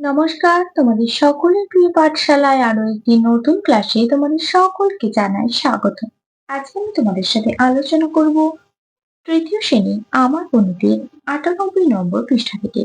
নমস্কার, তোমাদের সকলের প্রিয় পাঠশালায় আরও একটি নতুন ক্লাসে তোমাদের সকলকে জানাই স্বাগত। আজকে আমি তোমাদের সাথে আলোচনা করব তৃতীয় শ্রেণি আমার গণিতের আটানব্বই নম্বর পৃষ্ঠা থেকে।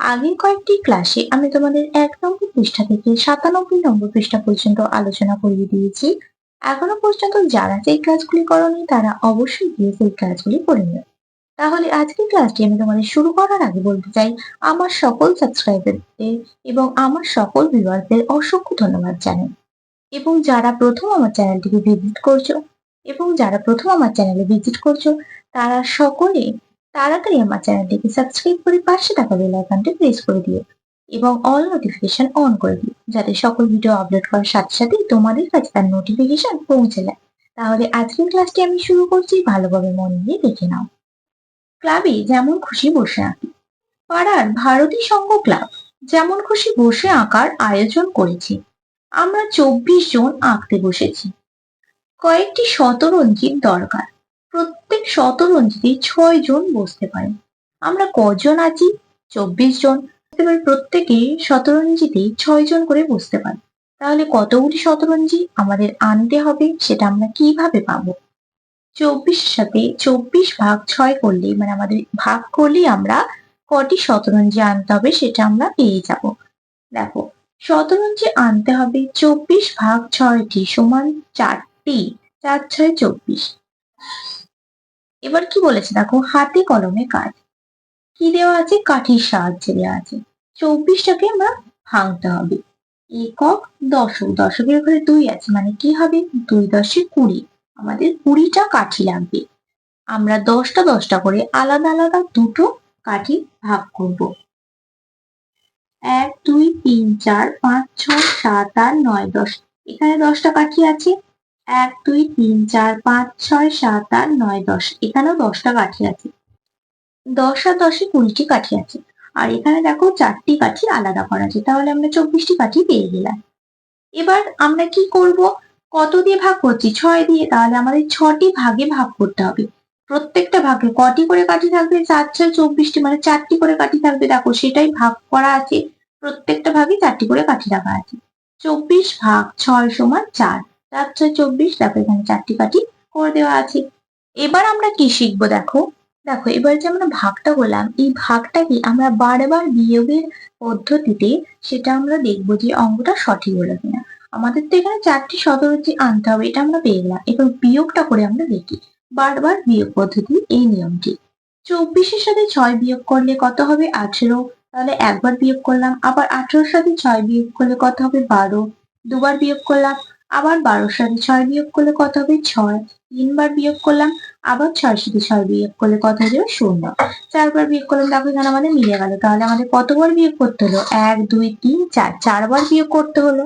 আগের কয়েকটি ক্লাসে আমি তোমাদের এক নম্বর পৃষ্ঠা থেকে সাতানব্বই নম্বর পৃষ্ঠা পর্যন্ত আলোচনা করিয়ে দিয়েছি। এখনও পর্যন্ত যারা সেই ক্লাসগুলি করনি, তারা অবশ্যই গিয়ে সেই ক্লাসগুলি করে নেবে তাহলে আজকের ক্লাসটি আমি তোমাদের শুরু করার আগে বলতে চাই, আমার সকল সাবস্ক্রাইবারদের এবং আমার সকল ভিউয়ারদের অসংখ্য ধন্যবাদ জানাই। এবং যারা প্রথম আমার চ্যানেলটিকে ভিজিট করছ এবং যারা প্রথম আমার চ্যানেলে ভিজিট করছ, তারা সকলে তাড়াতাড়ি আমার চ্যানেলটিকে সাবস্ক্রাইব করে পাশে থাকা বেল আইকনটি প্রেস করে দিও এবং অল নোটিফিকেশন অন করে দিও, যাতে সকল ভিডিও আপলোড করার সাথে সাথেই তোমাদের কাছে তার নোটিফিকেশন পৌঁছে যায়। তাহলে আজকের ক্লাসটি আমি শুরু করছি, ভালোভাবে মন দিয়ে দেখে নাও। ক্লাবে যেমন খুশি বসে আঁকি। পাড়ার ভারতী সংঘ ক্লাব যেমন খুশি বসে আঁকার আয়োজন করেছি। আমরা চব্বিশ জন আঁকতে বসেছি। কয়েকটি শতরঞ্জির দরকার। প্রত্যেক শতরঞ্জিতে ছয় জন বসতে পারে। আমরা কজন আছি চব্বিশ জন। প্রত্যেকে শতরঞ্জিতে ছয় জন করে বসতে পারে। তাহলে কতগুলি শতরঞ্জি আমাদের আনতে হবে সেটা আমরা কীভাবে পাবো? চব্বিশের সাথে চব্বিশ ভাগ ছয় করলে মানে আমাদের ভাগ করলেই আমরা কটি শতরঞ্জি আনতে হবে সেটা আমরা পেয়ে যাব। দেখো, শতরঞ্জি আনতে হবে চব্বিশ ভাগ ছয়টি সমান চারটি, চার ছয় চব্বিশ। এবার কি বলেছে দেখো, হাতে কলমে কাজ কি দেওয়া আছে? কাঠির সাহায্যে দেওয়া আছে। চব্বিশটাকে আমরা ভাঙতে হবে। একক দশক, দশকের ঘরে দুই আছে মানে কি হবে? দুই দশে কুড়ি। আমাদের কুড়িটা কাঠি লাগবে। আমরা দশটা দশটা করে আলাদা আলাদা দুটো কাঠি ভাগ করব। এক, দুই, তিন, চার, পাঁচ, ছয়, সাত, আট, নয়, দশ। এখানে দশটা কাঠি আছে। এক, দুই, তিন, চার, পাঁচ, ছয়, সাত, আট, নয়, দশ। এখানেও দশটা কাঠি আছে। দশ আর দশে কুড়িটি কাঠি আছে। আর এখানে দেখো চারটি কাঠি আলাদা করা আছে। তাহলে আমরা চব্বিশটি কাঠি পেয়ে গেলাম। এবার আমরা কি করব? কত দিয়ে ভাগ করছি? ছয় দিয়ে, তাহলে আমাদের ছটি ভাগে ভাগ করতে হবে। প্রত্যেকটা ভাগে কটি করে কাঠি থাকবে? চার, ছয়, চব্বিশটি মানে চারটি করে কাঠি থাকবে। দেখো, সেটাই ভাগ করা আছে। প্রত্যেকটা ভাগে চারটি করে কাঠি রাখা আছে। চব্বিশ ভাগ ছয় সমান চার। চার, ছয়, চব্বিশ, দেখো, এখানে চারটি কাঠি করে দেওয়া আছে। এবার আমরা কি শিখব, দেখো? দেখো, এবার যে আমরা ভাগটা করলাম এই ভাগটাকে আমরা বারবার বিয়োগের পদ্ধতিতে সেটা আমরা দেখব যে অঙ্কটা সঠিক হলো কিনা। আমাদের তো এখানে চারটি শতরুচি আনতে হবে, এটা আমরা পেয়ে গেলাম। এবার বিয়োগটা করে আমরা দেখি। বারবার বিয়োগ পদ্ধতি, এই নিয়মটি। চব্বিশের সাথে ছয় বিয়োগ করলে কত হবে? আঠেরো। তাহলে একবার বিয়োগ করলাম, আবার আঠেরোর সাথে ছয় বিয়োগ করলে কত হবে? বারো। দুবার বিয়োগ করলাম, আবার বারোর সাথে ছয় বিয়োগ করলে কত হবে? ছয়। তিনবার বিয়োগ করলাম, আবার ছয় সাথে ছয় বিয়োগ করলে কত যাবে? শূন্য। চারবার বিয়োগ করলাম, দেখো এখানে আমাদের মিলে গেল। তাহলে আমাদের কতবার বিয়োগ করতে হলো? এক, দুই, তিন, চার। চারবার বিয়োগ করতে হলো।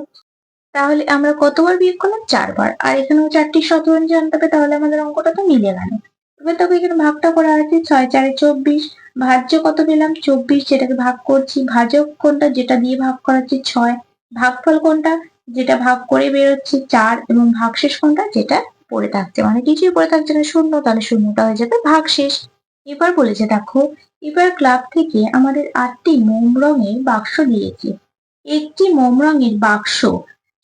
তাহলে আমরা কতবার বিয়োগ করলাম? চারবার। আর এখানেও চারটি শতরঞ্জি আনতে হবে তাহলে আমাদের অঙ্কটা তো মিলে গেল। এবার তবে এখানে ভাগটা করা আছে ছয়, চারে চব্বিশ। ভাজ্য কত পেলাম? চব্বিশ, যেটাকে ভাগ করছি। ভাজক কোনটা? যেটা দিয়ে ভাগ করাচ্ছি ছয়। ভাগফল কোনটা? যেটা ভাগ করে বেরোচ্ছে চার। এবং ভাগশেষ কোনটা? যেটা পড়ে থাকছে। মানে কিছুই পড়ে থাকছে না, শূন্য। তাহলে শূন্যটা হয়ে যাবে ভাগশেষ। এবার বলেছে, দেখো, এবার ক্লাব থেকে আমাদের আটটি মোম রঙের বাক্স দিয়েছে। একটি মোম রঙের বাক্স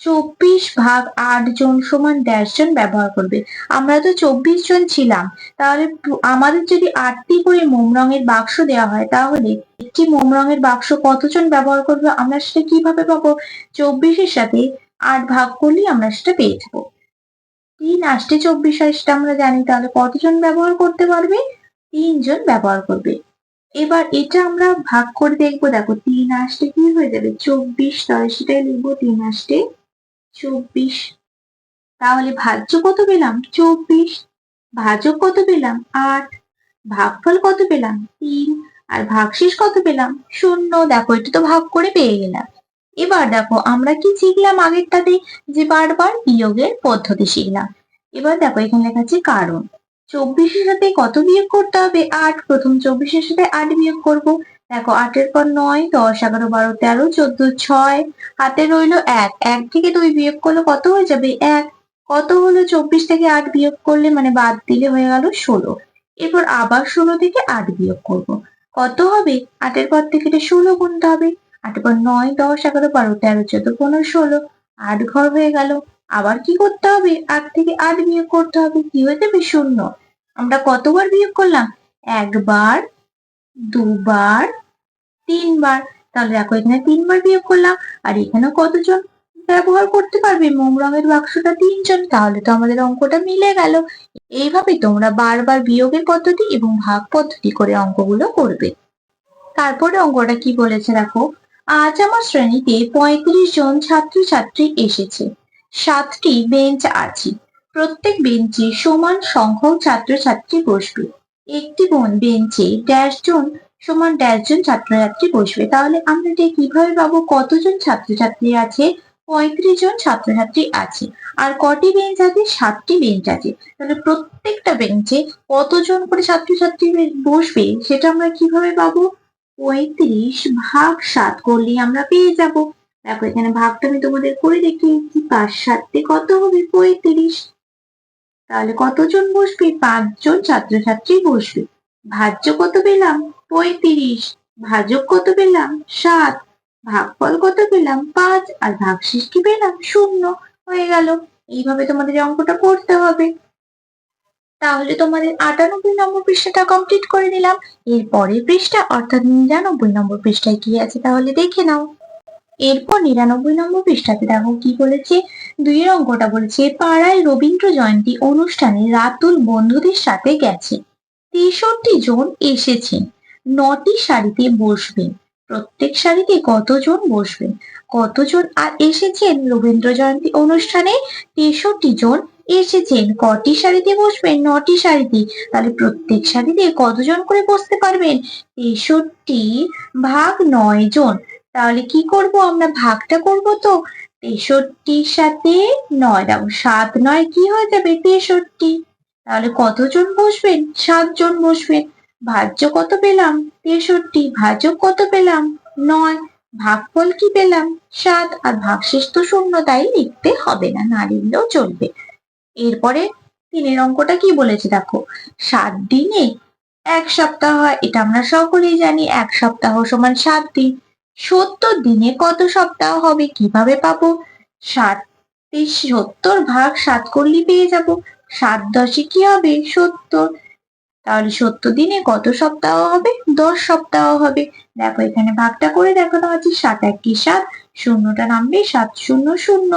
চব্বিশ ভাগ আট জন সমান দেড় জন ব্যবহার করবে। আমরা তো চব্বিশ জন ছিলাম। তাহলে আমাদের যদি আটটি করে মোম রঙের বাক্স দেওয়া হয়, তাহলে একটি মোম রঙের বাক্স কতজন ব্যবহার করবে? আমরা সেটা কীভাবে পাবো? চব্বিশের সাথে আট ভাগ করলেই আমরা সেটা পেয়ে যাব। তিন আষ্টে চব্বিশ হয় সেটা আমরা জানি। তাহলে কতজন ব্যবহার করতে পারবে? তিনজন ব্যবহার করবে। এবার এটা আমরা ভাগ করে দেখব। দেখো, তিন আসতে কি হয়ে যাবে? চব্বিশ, তাহলে সেটাই লিখব, তিন আষ্টে চব্বিশ। তাহলে ভাজ্য কত পেলাম? চব্বিশ। ভাজক কত পেলাম? আট। ভাগফল কত পেলাম? তিন। আর ভাগশেষ কত পেলাম? শূন্য। দেখো, এটা তো ভাগ করে পেয়ে গেলাম। এবার দেখো, আমরা কি শিখলাম আগেরটাতে? যে বারবার বিয়োগের পদ্ধতি শিখলাম। এবার দেখো, এখানে লেখা আছে কারণ। চব্বিশের সাথে কত বিয়োগ করতে হবে? আট। প্রথম চব্বিশের সাথে আট বিয়োগ করব। দেখো, আটের পর নয়, দশ, এগারো, বারো, তেরো, চোদ্দ, ছয়, হাতে রইল এক। এক থেকে দুই বিয়োগ করলে কত হয়ে যাবে? এক। কত হলো? চব্বিশ থেকে আট বিয়োগ করলে মানে বাদ দিলে হয়ে গেল ষোলো। এরপর আবার ষোলো থেকে আট বিয়োগ করব। কত হবে? আটের পর থেকে এটা ষোলো গুনতে হবে। আটের পর নয়, দশ, এগারো, বারো, তেরো, চোদ্দ, পনেরো, ষোলো, আট ঘর হয়ে গেল। আবার কি করতে হবে? আট থেকে আট বিয়োগ করতে হবে। কি হয়ে যাবে? শূন্য। আমরা কতবার বিয়োগ করলাম? একবার দুবার, তিনবার, তাহলে দেখো এখানে তিনবার বিয়োগ করলাম, আর এখানে কতজন ব্যবহার করতে পারবে? মোম রঙের বাক্সটা তিনজন, তাহলে তো আমাদের অঙ্কটা মিলে গেল। এইভাবে তোমরা বারবার বিয়োগের পদ্ধতি এবং ভাগ পদ্ধতি করে অঙ্কগুলো করবে। তারপরে অঙ্কটা কি বলেছে দেখো? আজ আমার শ্রেণীতে পঁয়ত্রিশ জন ছাত্রছাত্রী এসেছে। সাতটি বেঞ্চ আছে। প্রত্যেক বেঞ্চে সমান সংখ্যক ছাত্রছাত্রী বসবে। একটি বোন বেঞ্চে ড্যাশ জন সমান ড্যাশ জন ছাত্রছাত্রী বসবে। তাহলে আমরা এটা কীভাবে পাবো? কতজন ছাত্রছাত্রী আছে? পঁয়ত্রিশ জন ছাত্রছাত্রী আছে। আর কটি বেঞ্চ আছে? সাতটি বেঞ্চ আছে। তাহলে প্রত্যেকটা বেঞ্চে কতজন করে ছাত্রছাত্রী বসবে সেটা আমরা কীভাবে পাবো? পঁয়ত্রিশ ভাগ সাত করলে আমরা পেয়ে যাব। দেখো এখানে ভাগটা আমি তোমাদের করে দেখিয়েছি। পাঁচ সাতটি কত হবে? পঁয়ত্রিশ। তাহলে কতজন বসবে? পাঁচজন ছাত্রছাত্রী বসবে। ভাজ্য কত পেলাম? পঁয়ত্রিশ। ভাজক কত পেলাম? সাত। ভাগফল কত পেলাম? পাঁচ। আর ভাগশেষ কি পেলাম? শূন্য। হয়ে গেল। এইভাবে তোমাদের অঙ্কটা করতে হবে। তাহলে তোমাদের আটানব্বই নম্বর পৃষ্ঠাটা কমপ্লিট করে দিলাম এর পরের পৃষ্ঠা, অর্থাৎ নিরানব্বই নম্বর পৃষ্ঠায় কি আছে তাহলে দেখে নাও। এরপর নিরানব্বই নম্বর পৃষ্ঠাতে দেখো কি বলেছে? দুইয়ের অঙ্কটা বলেছে, পাড়ায় রবীন্দ্র জয়ন্তী অনুষ্ঠানে রাতুল বন্ধুদের সাথে গেছে। তেষট্টি জন এসেছেন নটি সারিতে বসবেন প্রত্যেক সারিতে কতজন বসবেন কতজন আর এসেছেন রবীন্দ্র জয়ন্তী অনুষ্ঠানে? তেষট্টি জন এসেছেন। কটি সারিতে বসবেন? নটি সারিতে তাহলে প্রত্যেক সারিতে কতজন করে বসতে পারবেন? তেষট্টি ভাগ নয় জন। তাহলে কি করব আমরা? ভাগটা করব তো? তেষট্টির সাথে নয় দেখো সাত নয় কি হয়ে যাবে? তেষট্টি। তাহলে কতজন বসবেন? সাতজন বসবেন। ভাজ্য কত পেলাম? তেষট্টি। ভাজক কত পেলাম? নয়। ভাগফল কি পেলাম? সাত। আর ভাগশেষ তো শূন্য, তাই লিখতে হবে না না লিখলেও চলবে। এরপরে তিনের অঙ্কটা কি বলেছে দেখো? সাত দিনে এক সপ্তাহ হয়, এটা আমরা সকলেই জানি। এক সপ্তাহ সমান সাত দিন। সত্তর দিনে কত সপ্তাহ হবে কীভাবে পাবো? ষাট সত্তর ভাগ সাত করলে পেয়ে যাব। সাত দশে কি হবে? সত্তর। তাহলে সত্তর দিনে কত সপ্তাহ হবে? দশ সপ্তাহ হবে। দেখো এখানে ভাগটা করে দেখো দেখানো আছে সাত এক কি সাত, শূন্যটা নামবে সাত শূন্য শূন্য।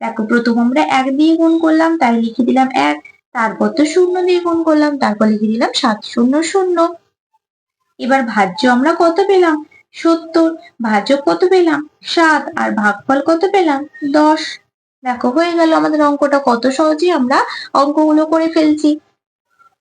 দেখো প্রথম আমরা এক দিয়ে গুণ করলাম, তাই লিখে দিলাম এক। তারপর তো শূন্য দিয়ে গুণ করলাম, তারপর লিখে দিলাম সাত শূন্য শূন্য। এবার ভাজ্য আমরা কত পেলাম? সত্তর ভাজক কত পেলাম? সাত আর ভাগফল কত পেলাম? দশ। দেখো, হয়ে গেল আমাদের অঙ্কটা। কত সহজে আমরা অঙ্কগুলো করে ফেলছি।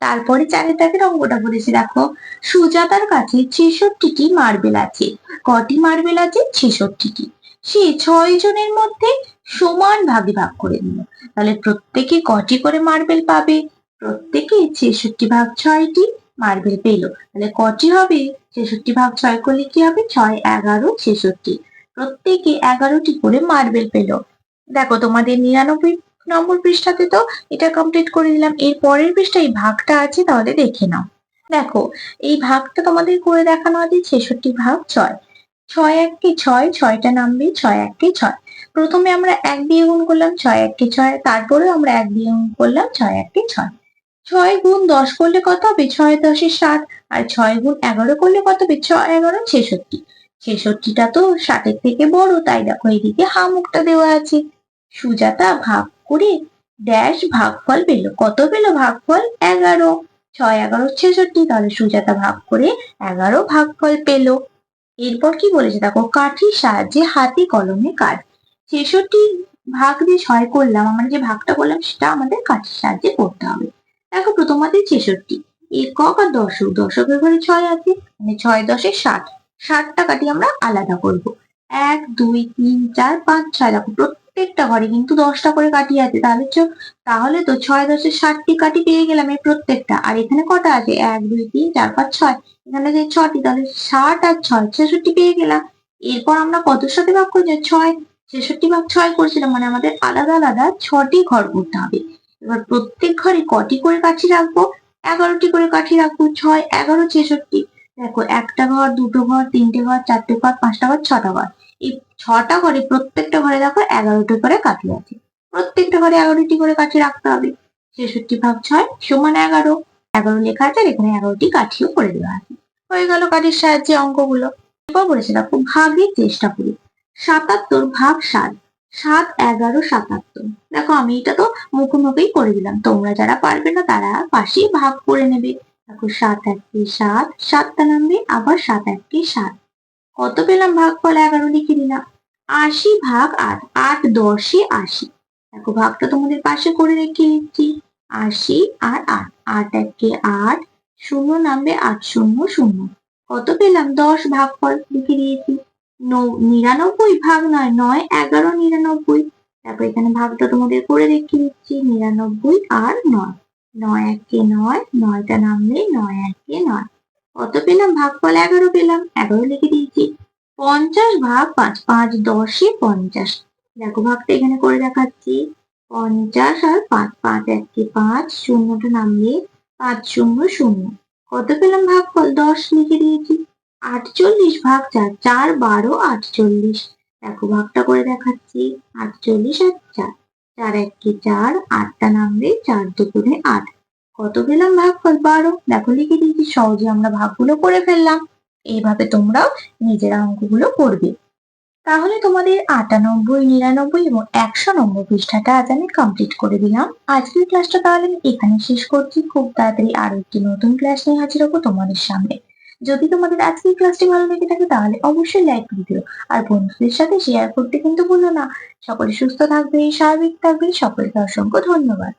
তারপরে চারের দাগের অঙ্কটা বলেছি দেখো, সুজাতার কাছে ছেষট্টিটি মার্বেল আছে। কটি মার্বেল আছে? ছেষট্টিটি। সে ছয় জনের মধ্যে সমান ভাগে ভাগ করে দিল তাহলে প্রত্যেকে কটি করে মার্বেল পাবে? প্রত্যেকে ছেষট্টি ভাগ ছয়টি। মার্বেল পেল। তাহলে কটি হবে? ছেষট্টি ভাগ ছয় করলে কি হবে? ছয়, এগারো, ছেষট্টি। প্রত্যেকে এগারোটি করে মার্বেল পেল। দেখো, তোমাদের নিরানব্বই নম্বর পৃষ্ঠাতে তো এটা কমপ্লিট করে দিলাম এর পরের পৃষ্ঠায় এই ভাগটা আছে, তাহলে দেখে নাও। দেখো, এই ভাগটা তোমাদের করে দেখানো আছে ছেষট্টি ভাগ ছয়। ছয় এককে ছয়, ছয়টা নামবে ছয় এককে ছয়। প্রথমে আমরা এক দিয়ে গুণ করলাম, ছয় এককে ছয়। তারপরে আমরা এক দিয়ে গুণ করলাম, ছয় এককে ছয়। ছয় গুণ দশ করলে কত হবে? ছয় দশে ষাট আর ছয় গুণ এগারো করলে কত হবে? ছয় এগারো, ছেষট্টি। ছেষট্টিটা তো ষাটের থেকে বড়, তাই দেখো এইদিকে হা মুখটা দেওয়া আছে। সুজাতা ভাগ করে ড্যাশ ভাগফল পেল। কত পেল ভাগফল? এগারো। ছয়, এগারো, ছেষট্টি, তাহলে সুজাতা ভাগ করে এগারো ভাগফল পেল। এরপর কি বলেছে? দেখো, কাঠির সাহায্যে হাতে কলমে কাজ ছেষট্টি ভাগ দিয়ে ছয় করলাম আমরা যে ভাগটা করলাম, সেটা আমাদের কাঠির সাহায্যে করতে হবে। দেখো প্রথম আছে ছেষট্টি একক আর দশক, দশকের ঘরে ছয় আছে মানে ছয় দশে ষাট। ষাটটা কাটি আমরা আলাদা করব। এক, দুই, তিন, চার, পাঁচ, ছয়, দেখো প্রত্যেকটা ঘরে কিন্তু দশটা করে কাঠি আছে। তাহলে তাহলে তো ছয় দশে ষাটটি কাটি পেয়ে গেলাম এই প্রত্যেকটা। আর এখানে কটা আছে? এক, দুই, তিন, চার, পাঁচ, ছয়। এখানে যে ছটি, তাহলে ষাট আর ছয়, ছেষট্টি পেয়ে গেলাম। এরপর আমরা কত সাথে ভাগ করছি ছয়, ছেষট্টি ভাগ ছয় করছিলাম মানে আমাদের আলাদা আলাদা ছটি ঘর করতে হবে। এবার প্রত্যেক ঘরে কটি করে কাঠি রাখব? এগারোটি করে কাঠি রাখব, ছয়, এগারো, ছেষট্টি। দেখো, একটা ঘর, দুটো ঘর, তিনটে ঘর, চারটে ঘর, পাঁচটা ঘর, ছটা ঘর। এই ছটা ঘরে প্রত্যেকটা ঘরে দেখো এগারোটি করে কাঠি আছে। প্রত্যেকটা ঘরে এগারোটি করে কাঠি রাখতে হবে। ছেষট্টি ভাগ ছয় সমান এগারো। এগারো লেখা আছে, আর এখানে এগারোটি কাঠিও করে দেওয়া আছে। হয়ে গেল কাঠির সাহায্যে অঙ্কগুলো। এরপর বলেছে দেখো, ভাগের চেষ্টা করি। সাতাত্তর ভাগ সাত। সাত, এগারো, সাতাত্তর। দেখো, আমি এটা তো মুখোমুখি করে দিলাম। তোমরা যারা পারবে না, তারা পাশেই ভাগ করে নেবে। দেখো, সাত এককে সাত সাতটা নামবে, আবার সাত এককে সাত। কত পেলাম ভাগ ফল এগারো লিখে দিলাম আশি ভাগ আট আট, দশে আশি। দেখো, ভাগটা তোমাদের পাশে করে রেখে দিচ্ছি। আশি আর আট আট এককে আট, শূন্য নামবে আট, শূন্য শূন্য। কত পেলাম? দশ ভাগ ফল লিখে দিয়েছি। নিরানব্বই ভাগ নয় নয় এগারো নিরানব্বই। তারপর এখানে ভাগটা তোমাদের করে রেখে দিচ্ছি, নিরানব্বই আর নয়। নয় একে নয়, নয়টা নামলে নয় একে নয়। কত পেলাম? ভাগফল এগারো পেলাম, এগারো লিখে দিয়েছি। পঞ্চাশ ভাগ পাঁচ পাঁচ দশে পঞ্চাশ। দেখো ভাগটা এখানে করে দেখাচ্ছি। পঞ্চাশ আর পাঁচ পাঁচ একে পাঁচ, শূন্যটা নামলে পাঁচ শূন্য শূন্য। কত পেলাম ভাগফল? দশ লিখে দিয়েছি। আটচল্লিশ ভাগ চার চার বারো আটচল্লিশ। দেখো ভাগটা করে দেখাচ্ছি, আটচল্লিশ আর চার। চার একে চার, আটটা নামবে চার দুপুরে আট। কত পেলাম ভাগফল? বারো। দেখো লিখে দিয়েছি, সহজে আমরা ভাগগুলো করে ফেললাম। এইভাবে তোমরাও নিজেরা অঙ্কগুলো করবে। তাহলে তোমাদের আটানব্বই, নিরানব্বই এবং একশো নম্বর পৃষ্ঠাটা আজ আমি কমপ্লিট করে দিলাম। আজকের ক্লাসটা তাহলে আমি এখানে শেষ করছি। খুব তাড়াতাড়ি আরও একটি নতুন ক্লাস নিয়ে হাজির হব তোমাদের সামনে। যদি তোমাদের আজকের ক্লাসটি ভালো লেগে থাকে, তাহলে অবশ্যই লাইক করে দিও। আর বন্ধুদের সাথে শেয়ার করতে কিন্তু ভুলো না। সকলে সুস্থ থাকবে স্বাভাবিক থাকবে সকলকে অসংখ্য ধন্যবাদ।